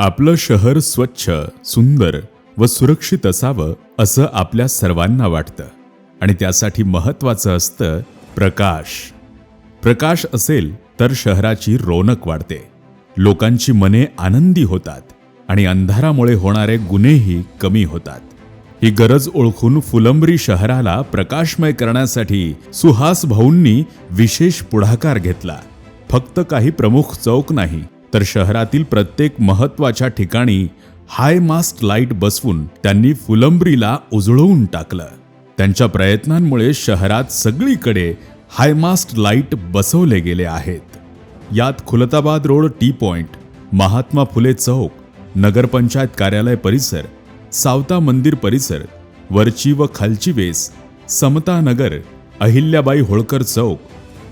आपलं शहर स्वच्छ सुंदर व सुरक्षित असावं असं आपल्या सर्वांना वाटतं. आणि त्यासाठी महत्त्वाचं असतं प्रकाश. प्रकाश असेल तर शहराची रोनक वाढते. लोकांची मने आनंदी होतात आणि अंधारामुळे होणारे गुन्हेही कमी होतात. ही गरज ओळखून फुलंब्री शहराला प्रकाशमय करण्यासाठी सुहास भाऊंनी विशेष पुढाकार घेतला. फक्त काही प्रमुख चौक नाही तर शहरातील प्रत्येक महत्त्वाच्या ठिकाणी हाय मास्ट लाइट बसवून त्यांनी फुलंब्रीला उजळवून टाकलं. त्यांच्या प्रयत्नांमुळे शहरात सगळीकडे हायमास्ट लाइट बसवले गेले आहेत. यात Khultabad road T point Mahatma Phule चौक नगरपंचायत कार्यालय परिसर सावता मंदिर परिसर वरची व खालची वेस समता नगर अहिल्याबाई होळकर चौक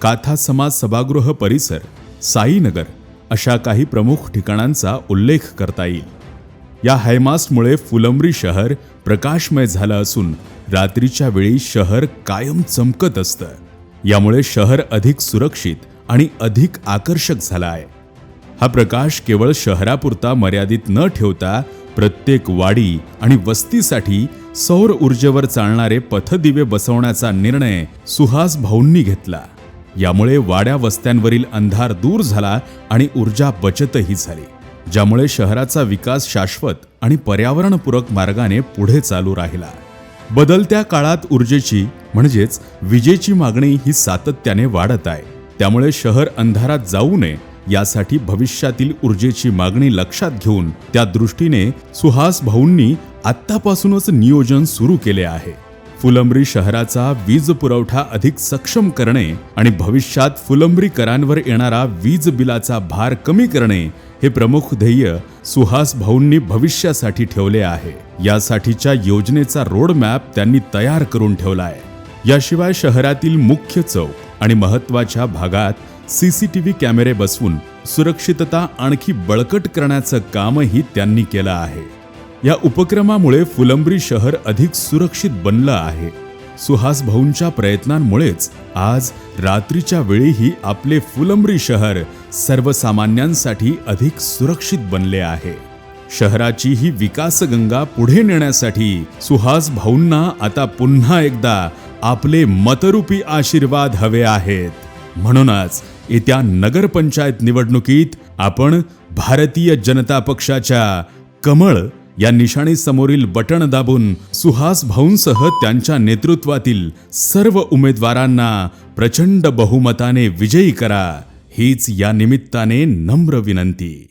काथा समाज सभागृह परिसर साईनगर अशा काही प्रमुख ठिकाणांचा उल्लेख करता येईल. या हायमास्टमुळे फुलंब्री शहर प्रकाशमय झालं असून रात्रीच्या वेळी शहर कायम चमकत असतं. यामुळे शहर अधिक सुरक्षित आणि अधिक आकर्षक झाला आहे. हा प्रकाश केवळ शहरापुरता मर्यादित न ठेवता प्रत्येक वाडी आणि वस्तीसाठी सौर ऊर्जेवर चालणारे पथदिवे बसवण्याचा निर्णय सुहास भाऊंनी घेतला. यामुळे वाड्या वस्त्यांवरील अंधार दूर झाला आणि ऊर्जा बचतही झाली ज्यामुळे शहराचा विकास शाश्वत आणि पर्यावरणपूरक मार्गाने पुढे चालू राहिला. बदलत्या काळात ऊर्जेची म्हणजेच विजेची मागणी ही सातत्याने वाढत आहे. त्यामुळे शहर अंधारात जाऊ नये यासाठी भविष्यातील ऊर्जेची मागणी लक्षात घेऊन त्या दृष्टीने सुहास भाऊंनी आत्तापासूनच नियोजन सुरू केले आहे. फुलंब्री शहराचा वीज पुरवठा अधिक सक्षम करणे आणि भविष्यात फुलंब्रीकरांवर येणारा वीज बिलाचा भार कमी करणे हे प्रमुख ध्येय सुहास भाऊंनी भविष्यासाठी ठेवले आहे. यासाठीच्या योजनेचा रोड मॅप त्यांनी तयार करून ठेवला आहे याशिवाय शहरातील मुख्य चौक आणि महत्त्वाच्या भागात सीसीटीव्ही कॅमेरे बसवून सुरक्षितता आणखी बळकट करण्याचं कामही त्यांनी केलं आहे. या उपक्रमामुळे फुलंब्री शहर अधिक सुरक्षित बनलं आहे. सुहास भाऊंच्या प्रयत्नांमुळेच आज रात्रीच्या वेळीही आपले फुलंब्री शहर सर्वसामान्यांसाठी अधिक सुरक्षित बनले आहे. शहराची ही विकासगंगा पुढे नेण्यासाठी सुहास भाऊंना आता पुन्हा एकदा आपले मतरूपी आशीर्वाद हवे आहेत. म्हणूनच येत्या नगरपंचायत निवडणुकीत आपण भारतीय जनता पक्षाच्या कमळ या निशाणी समोरील बटण दाबून सुहास भाऊंसह त्यांच्या नेतृत्वातील सर्व उमेदवारांना प्रचंड बहुमताने विजयी करा. हीच या निमित्ताने नम्र विनंती.